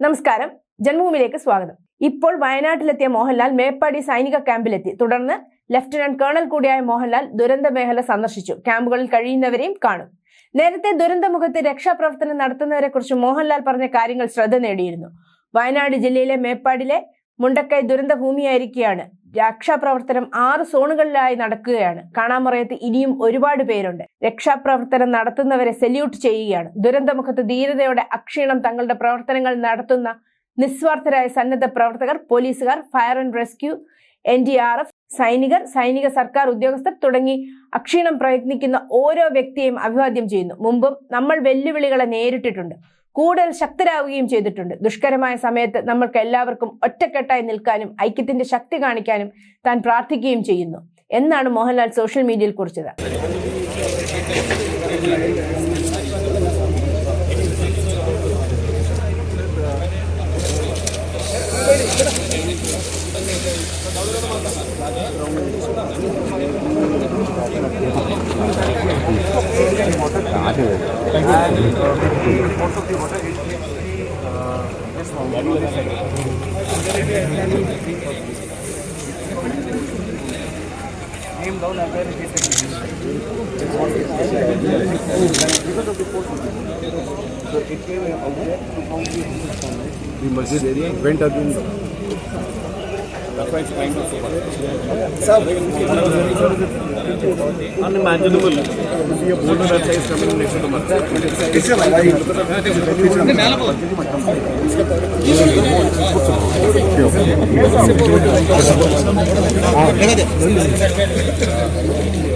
നമസ്കാരം ജന്മഭൂമിയിലേക്ക് സ്വാഗതം ഇപ്പോൾ വയനാട്ടിലെത്തിയ മോഹൻലാൽ മേപ്പാടി സൈനിക ക്യാമ്പിലെത്തി. തുടർന്ന് ലഫ്റ്റനന്റ് കേണൽ കൂടിയായ മോഹൻലാൽ ദുരന്ത മേഖല സന്ദർശിച്ചു. ക്യാമ്പുകളിൽ കഴിയുന്നവരെയും കാണും. നേരത്തെ ദുരന്തമുഖത്ത് രക്ഷാപ്രവർത്തനം നടത്തുന്നവരെ കുറിച്ച് മോഹൻലാൽ പറഞ്ഞ കാര്യങ്ങൾ ശ്രദ്ധ നേടിയിരുന്നു. വയനാട് ജില്ലയിലെ മേപ്പാടിലെ മുണ്ടക്കൈ ദുരന്ത ഭൂമിയായിരിക്കുകയാണ് രക്ഷാപ്രവർത്തനം ആറ് സോണുകളിലായി നടക്കുകയാണ്. കാണാമറയത്ത് ഇനിയും ഒരുപാട് പേരുണ്ട്. രക്ഷാപ്രവർത്തനം നടത്തുന്നവരെ സല്യൂട്ട് ചെയ്യുകയാണ്. ദുരന്തമുഖത്ത് ധീരതയോടെ അക്ഷീണം തങ്ങളുടെ പ്രവർത്തനങ്ങൾ നടത്തുന്ന നിസ്വാർത്ഥരായ സന്നദ്ധ പ്രവർത്തകർ പോലീസുകാർ fire and rescue N D R F സൈനികർ സൈനിക സർക്കാർ ഉദ്യോഗസ്ഥർ തുടങ്ങി അക്ഷീണം പ്രയത്നിക്കുന്ന ഓരോ വ്യക്തിയെയും അഭിവാദ്യം ചെയ്യുന്നു. മുമ്പും നമ്മൾ വെല്ലുവിളികളെ നേരിട്ടിട്ടുണ്ട്. കൂടുതൽ ശക്തരാവുകയും ചെയ്തിട്ടുണ്ട്. ദുഷ്കരമായ സമയത്ത് നമ്മൾക്ക് എല്ലാവർക്കും ഒറ്റക്കെട്ടായി നിൽക്കാനും ഐക്യത്തിന്റെ ശക്തി കാണിക്കാനും താൻ പ്രാർത്ഥിക്കുകയും ചെയ്യുന്നു. എന്നാണ് മോഹൻലാൽ സോഷ്യൽ മീഡിയയിൽ കുറിച്ചത്. Name down and then get Because of the port So it came out there to found the masjid area, went again. unimaginable. See a boulder that size coming in next to the month. It's a light. It's a light.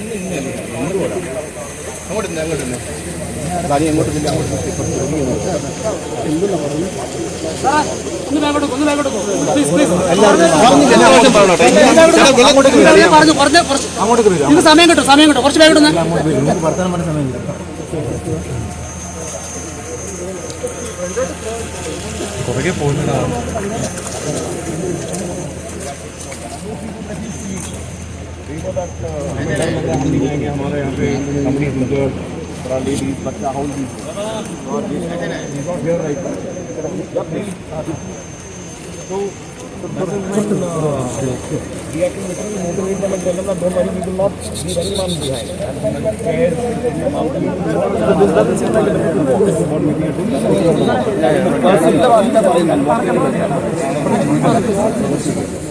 അങ്ങോട്ട് നിന്ന് അങ്ങോട്ട് നിന്ന് ഭാര്യ എങ്ങോട്ട് നിന്ന് അങ്ങോട്ട് എല്ലാവർക്കും സമയം കിട്ടും സമയം കിട്ടും. കുറച്ച് പേര് വർത്തമാനം പറഞ്ഞ സമയം കിട്ടും. പുറകെ പോകുന്നതാണ്? हमारे यहाँ पे कंपनी लेडीज़ बच्चा हाउस तो we are to literally motivate them and tell them that don't worry, we will not leave anyone behind. And care about you. So this doesn't seem like a difficult work. What we are doing is... Yeah, yeah.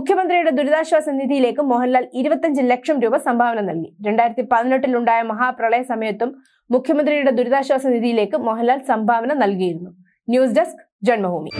മുഖ്യമന്ത്രിയുടെ ദുരിതാശ്വാസ നിധിയിലേക്ക് മോഹൻലാൽ ഇരുപത്തഞ്ച് ലക്ഷം രൂപ സംഭാവന നൽകി. രണ്ടായിരത്തി പതിനെട്ടിലുണ്ടായ മഹാപ്രളയ സമയത്തും മുഖ്യമന്ത്രിയുടെ ദുരിതാശ്വാസ നിധിയിലേക്ക് മോഹൻലാൽ സംഭാവന നൽകിയിരുന്നു. News desk Janmabhumi.